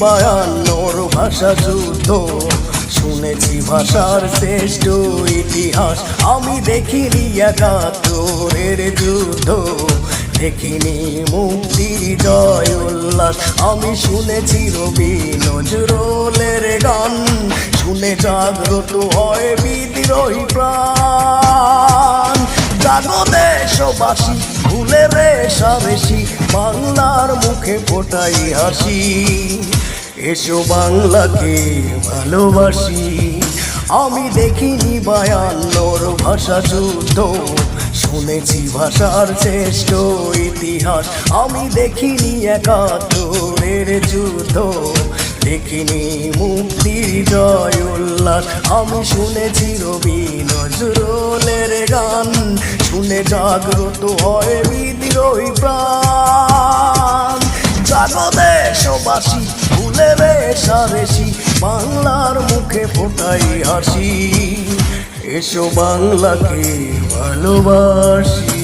বায়ান্নর ভাষা যুদ্ধ। শুনেছি ভাষার শ্রেষ্ঠ ইতিহাস। আমি দেখিনি একাত্তরের যুদ্ধ। দেখিনি মুক্তির জয় উল্লাস। আমি শুনেছি রবি নজরুলের গান। শুনে জাগ্রত হয় বিদ্রোহী প্রাণ। জাগো দেশবাসী ভুলে রে সাবেশি বাংলার মুখে ফোটাই হাসি। এসো বাংলাকে ভালোবাসি। আমি দেখিনি বায়ান্নর ভাষা যুদ্ধ শুনেছি ভাষার শ্রেষ্ঠ ইতিহাস। আমি দেখিনি একাত্তরের যুদ্ধ। দেখিনি মুক্তির জয় উল্লাস আমি শুনেছি রবি নজরুলের গান। শুনে জাগ্রত হয় বিদ্রোহী প্রাণ। জাগো দেশবাসী, ভুলে রে বাংলার মুখে ফোটাই হাসি। এসো বাংলাকে ভালোবাসি।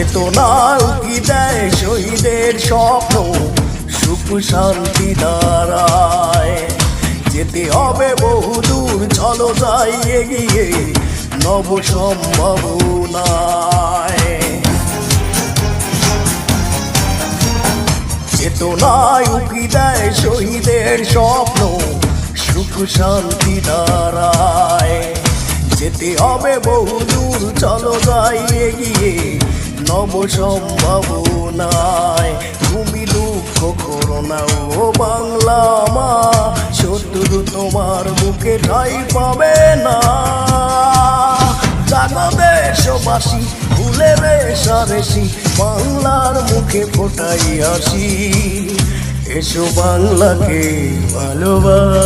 চেতনা উকি দেয় শহীদের স্বপ্ন? সুখ শান্তি দাঁড়ায়। যেতে হবে বহুদূর, চলো যাই এগিয়ে। নব সম্ভাবনায়। চেতনায় উকি দেয় শহীদের স্বপ্ন? সুখ শান্তি দাঁড়ায়। যেতে হবে বহুদূর, চলো যাই এগিয়ে। নব সম্ভাবনায় তুমি দুঃখ করো না ও বাংলা মা, শত্রু তোমার বুকে ঠাই পাবে না। জাগো দেশবাসী ভুলে রে সারেসি বাংলার মুখে ফোটাই আসি এসো বাংলাকে ভালোবাসি।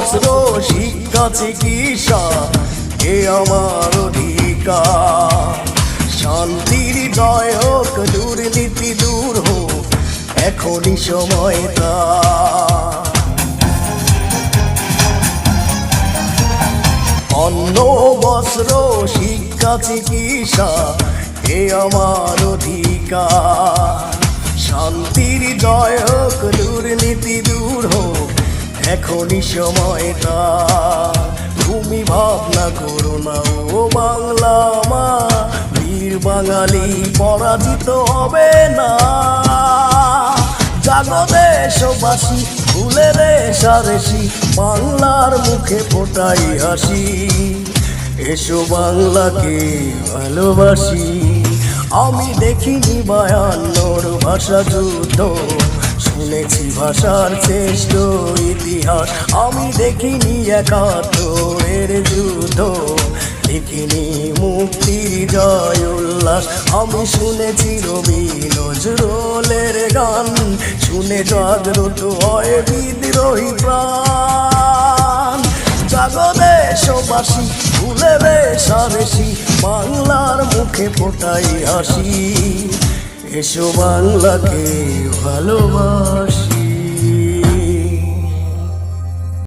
বস্ত্র শিক্ষা চিকিৎসা এ আমার অধিকার। শান্তির জয় হোক, দুর্নীতি দূর হোক, এখনই সময় তা অন্ন, বস্ত্র, শিক্ষা, চিকিৎসা, এ আমার অধিকার। শান্তির জয় হোক, দুর্নীতি দূর হোক এখনই সময়টা তুমি ভাবনা করো না ও বাংলা মা, বীর বাঙালি পরাজিত হবে না। জাগো দেশবাসী ভুলে রে সারেসি বাংলার মুখে ফোটাই হাসি। এসো বাংলাকে ভালোবাসি। আমি দেখিনি বায়ান্নর ভাষা যুদ্ধ। শুনেছি ভাষার শ্রেষ্ঠ ইতিহাস। আমি দেখিনি একাত্তরের যুদ্ধ, দেখিনি মুক্তির জয় উল্লাস। আমি শুনেছি রবি নজরুলের গান, শুনে জাগ্রত হয় বিদ্রোহী প্রাণ। জাগো দেশবাসী, ভুলে রে বাংলার মুখে ফোটাই হাসি। এসো বাংলাকে ভালোবাসি।